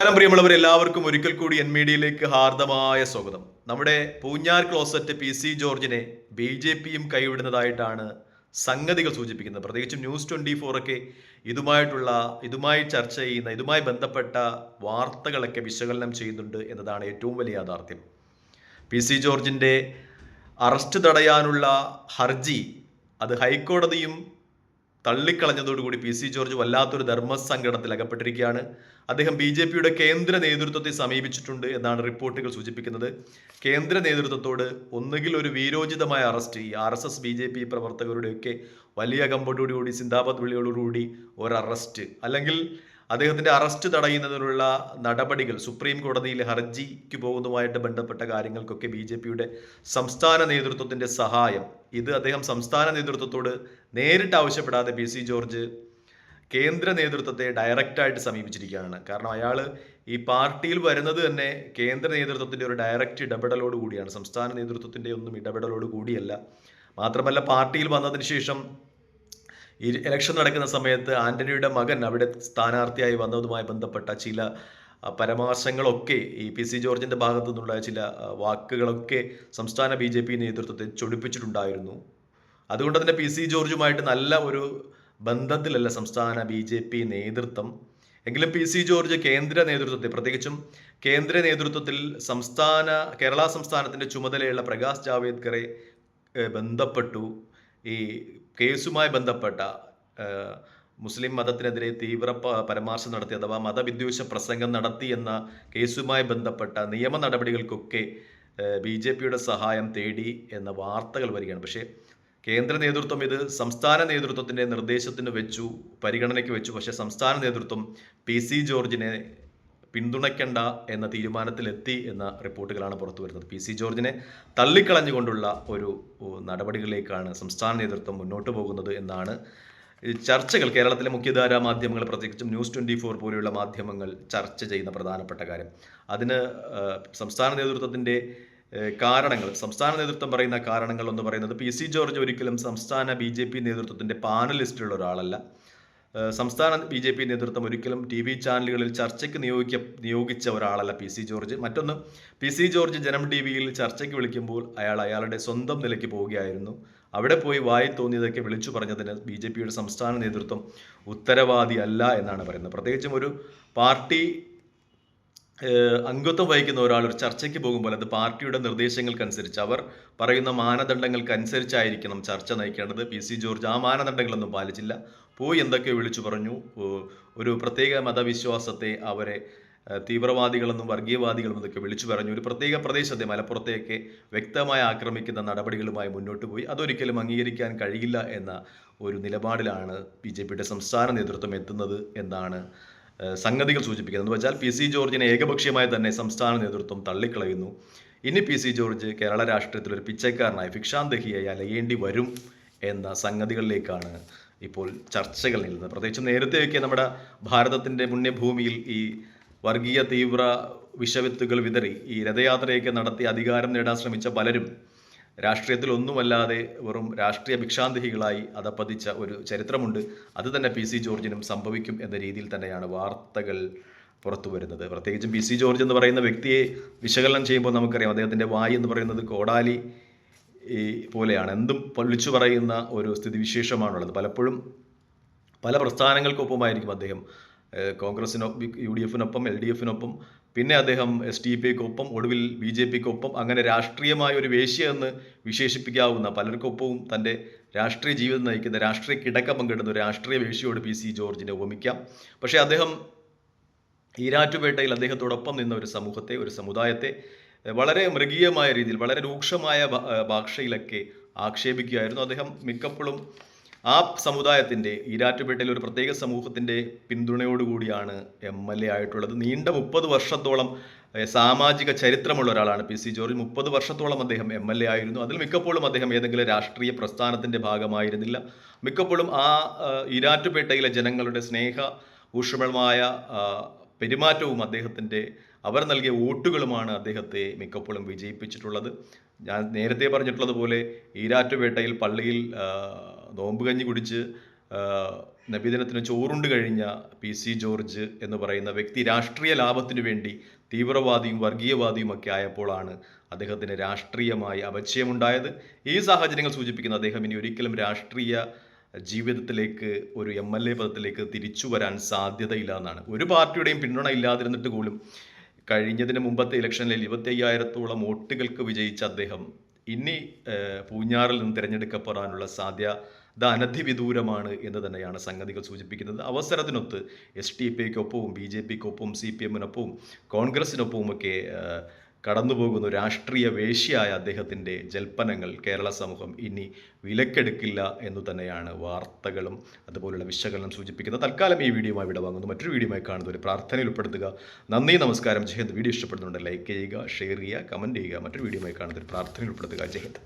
നമസ്കാരം പ്രിയമുള്ളവർ എല്ലാവർക്കും ഒരിക്കൽ കൂടി എൻ മീഡിയയിലേക്ക് ഹാർദമായ സ്വാഗതം. നമ്മുടെ പൂഞ്ഞാർ ക്ലോസറ്റ് പി സി ജോർജിനെ ബി ജെ പിയും കൈവിടുന്നതായിട്ടാണ് സംഗതികൾ സൂചിപ്പിക്കുന്നത്. പ്രത്യേകിച്ചും ന്യൂസ് ട്വന്റി ഒക്കെ ഇതുമായിട്ടുള്ള ഇതുമായി ചർച്ച ചെയ്യുന്ന ഇതുമായി ബന്ധപ്പെട്ട വാർത്തകളൊക്കെ വിശകലനം ചെയ്യുന്നുണ്ട് എന്നതാണ് ഏറ്റവും വലിയ യാഥാർത്ഥ്യം. പി സി ജോർജിന്റെ അറസ്റ്റ് തടയാനുള്ള ഹർജി അത് ഹൈക്കോടതിയും തള്ളിക്കളഞ്ഞതോടുകൂടി പി സി ജോർജ് വല്ലാത്തൊരു ധർമ്മസങ്കടത്തിൽ അകപ്പെട്ടിരിക്കുകയാണ്. അദ്ദേഹം ബി ജെ പിയുടെ കേന്ദ്ര നേതൃത്വത്തെ സമീപിച്ചിട്ടുണ്ട് എന്നാണ് റിപ്പോർട്ടുകൾ സൂചിപ്പിക്കുന്നത്. കേന്ദ്ര നേതൃത്വത്തോട് ഒന്നുകിൽ ഒരു വീരോചിതമായ അറസ്റ്റ് ഈ R S S B J P പ്രവർത്തകരുടെയൊക്കെ വലിയ കമ്പോടോടുകൂടി സിന്ദാബാദ് വിളിയോടുകൂടി ഒരു അറസ്റ്റ് അല്ലെങ്കിൽ അദ്ദേഹത്തിന്റെ അറസ്റ്റ് തടയുന്നതിനുള്ള നടപടികൾ സുപ്രീം കോടതിയിൽ ഹർജിക്ക് പോകുന്നതുമായിട്ട് ബന്ധപ്പെട്ട കാര്യങ്ങൾക്കൊക്കെ ബി ജെ പിയുടെ സംസ്ഥാന നേതൃത്വത്തിന്റെ സഹായം. ഇത് അദ്ദേഹം സംസ്ഥാന നേതൃത്വത്തോട് നേരിട്ട് ആവശ്യപ്പെടാതെ പി സി ജോർജ് കേന്ദ്ര നേതൃത്വത്തെ ഡയറക്റ്റായിട്ട് സമീപിച്ചിരിക്കുകയാണ്. കാരണം അയാൾ ഈ പാർട്ടിയിൽ വരുന്നത് തന്നെ കേന്ദ്ര നേതൃത്വത്തിന്റെ ഒരു ഡയറക്റ്റ് ഇടപെടലോട് കൂടിയാണ്. സംസ്ഥാന നേതൃത്വത്തിന്റെ ഒന്നും ഇടപെടലോട് കൂടിയല്ല. മാത്രമല്ല പാർട്ടിയിൽ വന്നതിന് ശേഷം ഈ ഇലക്ഷൻ നടക്കുന്ന സമയത്ത് ആന്റണിയുടെ മകൻ അവിടെ സ്ഥാനാർത്ഥിയായി വന്നതുമായി ബന്ധപ്പെട്ട ചില പരാമർശങ്ങളൊക്കെ ഈ പി സി ജോർജിന്റെ ഭാഗത്തു നിന്നുള്ള ചില വാക്കുകളൊക്കെ സംസ്ഥാന ബി ജെ പി നേതൃത്വത്തെ ചൊടിപ്പിച്ചിട്ടുണ്ടായിരുന്നു. അതുകൊണ്ട് തന്നെ പി സി ജോർജുമായിട്ട് നല്ല ഒരു ബന്ധത്തിലല്ല സംസ്ഥാന ബി ജെ പി നേതൃത്വം. എങ്കിലും പി സി ജോർജ് കേന്ദ്ര നേതൃത്വത്തെ പ്രത്യേകിച്ചും കേന്ദ്ര നേതൃത്വത്തിൽ സംസ്ഥാന കേരള സംസ്ഥാനത്തിന്റെ ചുമതലയുള്ള പ്രകാശ് ജാവേദ്കറെ ബന്ധപ്പെട്ടു. ഈ കേസുമായി ബന്ധപ്പെട്ട മുസ്ലിം മതത്തിനെതിരെ തീവ്ര പരമാർശം നടത്തി അഥവാ മതവിദ്വേഷ പ്രസംഗം നടത്തി എന്ന കേസുമായി ബന്ധപ്പെട്ട നിയമ നടപടികൾക്കൊക്കെ ബി ജെ പിയുടെ സഹായം തേടി എന്ന വാർത്തകൾ വരികയാണ്. പക്ഷേ കേന്ദ്ര നേതൃത്വം ഇത് സംസ്ഥാന നേതൃത്വത്തിന്റെ നിർദ്ദേശത്തിന് വെച്ചു പരിഗണനയ്ക്ക് വെച്ചു. പക്ഷേ സംസ്ഥാന നേതൃത്വം പി സി ജോർജിനെ പിന്തുണയ്ക്കേണ്ട എന്ന തീരുമാനത്തിലെത്തി എന്ന റിപ്പോർട്ടുകളാണ് പുറത്തു വരുന്നത്. പി സി ജോർജിനെ തള്ളിക്കളഞ്ഞുകൊണ്ടുള്ള ഒരു നടപടികളിലേക്കാണ് സംസ്ഥാന നേതൃത്വം മുന്നോട്ട് പോകുന്നത് എന്നാണ് ചർച്ചകൾ. കേരളത്തിലെ മുഖ്യധാരാ മാധ്യമങ്ങൾ പ്രത്യേകിച്ചും ന്യൂസ് ട്വന്റി ഫോർ പോലെയുള്ള മാധ്യമങ്ങൾ ചർച്ച ചെയ്യുന്ന പ്രധാനപ്പെട്ട കാര്യം. അതിന് സംസ്ഥാന നേതൃത്വത്തിന്റെ കാരണങ്ങൾ സംസ്ഥാന നേതൃത്വം പറയുന്ന കാരണങ്ങൾ എന്ന് പറയുന്നത് പി സി ജോർജ് ഒരിക്കലും സംസ്ഥാന ബി ജെ പി നേതൃത്വത്തിന്റെ പാനലിസ്റ്റിലുള്ള ഒരാളല്ല. സംസ്ഥാന ബി ജെ പി നേതൃത്വം ഒരിക്കലും ടി വി ചാനലുകളിൽ ചർച്ചയ്ക്ക് നിയോഗിക്ക നിയോഗിച്ച ഒരാളല്ല പി സി ജോർജ്. മറ്റൊന്ന് P C George Janam T വിയിൽ ചർച്ചയ്ക്ക് വിളിക്കുമ്പോൾ അയാൾ അയാളുടെ സ്വന്തം നിലയ്ക്ക് പോവുകയായിരുന്നു. അവിടെ പോയി വായി തോന്നിയതൊക്കെ വിളിച്ചു പറഞ്ഞതിന് ബി ജെ പിയുടെ സംസ്ഥാന നേതൃത്വം ഉത്തരവാദി അല്ല എന്നാണ് പറയുന്നത്. പ്രത്യേകിച്ചും ഒരു പാർട്ടി അംഗത്വം വഹിക്കുന്ന ഒരാൾ ഒരു ചർച്ചയ്ക്ക് പോകുമ്പോൾ അത് പാർട്ടിയുടെ നിർദ്ദേശങ്ങൾക്കനുസരിച്ച് അവർ പറയുന്ന മാനദണ്ഡങ്ങൾക്കനുസരിച്ചായിരിക്കണം ചർച്ച നയിക്കേണ്ടത്. പി സി ജോർജ് ആ മാനദണ്ഡങ്ങളൊന്നും പാലിച്ചില്ല. പോയി എന്തൊക്കെ വിളിച്ചു പറഞ്ഞു. ഒരു പ്രത്യേക മതവിശ്വാസത്തെ അവരെ തീവ്രവാദികളെന്നും വർഗീയവാദികളും എന്നൊക്കെ വിളിച്ചു പറഞ്ഞു. ഒരു പ്രത്യേക പ്രദേശത്തെ മലപ്പുറത്തേക്ക് വ്യക്തമായി ആക്രമിക്കുന്ന നടപടികളുമായി മുന്നോട്ട് പോയി. അതൊരിക്കലും അംഗീകരിക്കാൻ കഴിയില്ല എന്ന ഒരു നിലപാടിലാണ് ബി ജെ പിയുടെ സംസ്ഥാന നേതൃത്വം എത്തുന്നത് എന്നാണ് സംഗതികൾ സൂചിപ്പിക്കുന്നത് എന്ന് വെച്ചാൽ പി സി ജോർജിനെ ഏകപക്ഷീയമായി തന്നെ സംസ്ഥാന നേതൃത്വം തള്ളിക്കളയുന്നു. ഇനി പി സി ജോർജ് കേരള രാഷ്ട്രീയത്തിൽ ഒരു പിച്ചക്കാരനായി ഫിക്ഷാൻ ദഹിയായി അലയേണ്ടി വരും എന്ന സംഗതികളിലേക്കാണ് ഇപ്പോൾ ചർച്ചകൾ നീളുന്നത്. പ്രത്യേകിച്ച് നേരത്തെയൊക്കെ നമ്മുടെ ഭാരതത്തിന്റെ പുണ്യഭൂമിയിൽ ഈ വർഗീയ തീവ്ര വിഷവിത്തുകൾ വിതറി ഈ രഥയാത്രയൊക്കെ നടത്തി അധികാരം നേടാൻ ശ്രമിച്ച പലരും രാഷ്ട്രീയത്തിൽ ഒന്നുമല്ലാതെ വെറും രാഷ്ട്രീയ ഭിക്ഷാന്തിഹികളായി അതപ്പതിച്ച ഒരു ചരിത്രമുണ്ട്. അത് തന്നെ പി സി ജോർജിനും സംഭവിക്കും എന്ന രീതിയിൽ തന്നെയാണ് വാർത്തകൾ പുറത്തു വരുന്നത്. പ്രത്യേകിച്ചും പി സി ജോർജ് എന്ന് പറയുന്ന വ്യക്തിയെ വിശകലനം ചെയ്യുമ്പോൾ നമുക്കറിയാം അദ്ദേഹത്തിന്റെ വായി എന്ന് പറയുന്നത് കോടാലി ഈ പോലെയാണ്. എന്തും പൊള്ളിച്ചു പറയുന്ന ഒരു സ്ഥിതിവിശേഷമാണുള്ളത്. പലപ്പോഴും പല പ്രസ്ഥാനങ്ങൾക്കൊപ്പമായിരിക്കും അദ്ദേഹം കോൺഗ്രസിനൊപ്പം യു ഡി എഫിനൊപ്പം എൽ ഡി എഫിനൊപ്പം പിന്നെ അദ്ദേഹം എസ് ടി പിക്കൊപ്പം ഒടുവിൽ ബി ജെ പിക്കൊപ്പം അങ്ങനെ രാഷ്ട്രീയമായ ഒരു വേശ്യ എന്ന് വിശേഷിപ്പിക്കാവുന്ന പലർക്കൊപ്പവും തന്റെ രാഷ്ട്രീയ ജീവിതം നയിക്കുന്ന രാഷ്ട്രീയ കിടക്ക പങ്കിടുന്ന ഒരു രാഷ്ട്രീയ വേശ്യയോട് പി സി ജോർജിനെ ഉപമിക്കാം. പക്ഷേ അദ്ദേഹം ഈരാറ്റുപേട്ടയിൽ അദ്ദേഹത്തോടൊപ്പം നിന്ന ഒരു സമൂഹത്തെ ഒരു സമുദായത്തെ വളരെ മൃഗീയമായ രീതിയിൽ വളരെ രൂക്ഷമായ ഭാഷയിലൊക്കെ ആക്ഷേപിക്കുകയായിരുന്നു. അദ്ദേഹം മിക്കപ്പോഴും ആ സമുദായത്തിന്റെ ഈരാറ്റുപേട്ടയിലെ ഒരു പ്രത്യേക സമൂഹത്തിന്റെ പിന്തുണയോടുകൂടിയാണ് എം എൽ എ ആയിട്ടുള്ളത്. നീണ്ട മുപ്പത് വർഷത്തോളം സാമാജിക ചരിത്രമുള്ള ഒരാളാണ് പി സി ജോർജ്. മുപ്പത് വർഷത്തോളം അദ്ദേഹം എം എൽ എ ആയിരുന്നു. അതിൽ മിക്കപ്പോഴും അദ്ദേഹം ഏതെങ്കിലും രാഷ്ട്രീയ പ്രസ്ഥാനത്തിന്റെ ഭാഗമായിരുന്നില്ല. മിക്കപ്പോഴും ആ ഈരാറ്റുപേട്ടയിലെ ജനങ്ങളുടെ സ്നേഹ ഊഷ്മളമായ പെരുമാറ്റവും അദ്ദേഹത്തിന്റെ അവർ നൽകിയ വോട്ടുകളുമാണ് അദ്ദേഹത്തെ മിക്കപ്പോഴും വിജയിപ്പിച്ചിട്ടുള്ളത്. ഞാൻ നേരത്തെ പറഞ്ഞിട്ടുള്ളതുപോലെ ഈരാറ്റുപേട്ടയിൽ പള്ളിയിൽ നോമ്പ് കഞ്ഞി കുടിച്ച് നബിദിനത്തിന് ചോറുണ്ട് കഴിഞ്ഞ പി സി ജോർജ് എന്ന് പറയുന്ന വ്യക്തി രാഷ്ട്രീയ ലാഭത്തിനു വേണ്ടി തീവ്രവാദിയും വർഗീയവാദിയും ഒക്കെ ആയപ്പോഴാണ് അദ്ദേഹത്തിന് രാഷ്ട്രീയമായി അപചയമുണ്ടായത് ഈ സാഹചര്യങ്ങൾ സൂചിപ്പിക്കുന്ന അദ്ദേഹം ഇനി ഒരിക്കലും രാഷ്ട്രീയ ജീവിതത്തിലേക്ക് ഒരു എം എൽ എ പദത്തിലേക്ക് തിരിച്ചു വരാൻ സാധ്യതയില്ല എന്നാണ്. ഒരു പാർട്ടിയുടെയും പിന്തുണ ഇല്ലാതിരുന്നിട്ട് പോലും കഴിഞ്ഞതിന് മുമ്പത്തെ ഇലക്ഷനിൽ ഇരുപത്തി അയ്യായിരത്തോളം വോട്ടുകൾക്ക് വിജയിച്ച അദ്ദേഹം ഇനി പൂഞ്ഞാറിൽ നിന്ന് തിരഞ്ഞെടുക്കപ്പെടാനുള്ള സാധ്യത അനധിവിദൂരമാണ് എന്ന് തന്നെയാണ് സംഗതികൾ സൂചിപ്പിക്കുന്നത്. അവസരത്തിനൊത്ത് എസ് ടി പിക്കൊപ്പവും ബി ജെ പിക്കൊപ്പവും സി പി എമ്മിനൊപ്പവും കോൺഗ്രസിനൊപ്പവും ഒക്കെ ഏഹ്, കടന്നുപോകുന്ന രാഷ്ട്രീയ വേശ്യയായ അദ്ദേഹത്തിന്റെ ജൽപ്പനങ്ങൾ കേരള സമൂഹം ഇനി വിലക്കെടുക്കില്ല എന്ന് തന്നെയാണ് വാർത്തകളും അതുപോലുള്ള വിശകലനം സൂചിപ്പിക്കുന്നത്. തൽക്കാലം ഈ വീഡിയോയുമായി വിട വാങ്ങുന്നു മറ്റൊരു വീഡിയോയുമായി കാണുന്നത് ഒരു പ്രാർത്ഥനയിൽ ഉൾപ്പെടുത്തുക. നന്ദി നമസ്കാരം. ജയന്ത് വീഡിയോ ഇഷ്ടപ്പെടുന്നുണ്ട് ലൈക്ക് ചെയ്യുക ഷെയർ ചെയ്യുക കമന്റ് ചെയ്യുക. മറ്റൊരു വീഡിയോയുമായി കാണുന്നത് ഒരു പ്രാർത്ഥനയിൽ ഉൾപ്പെടുത്തുക. ജയന്ത്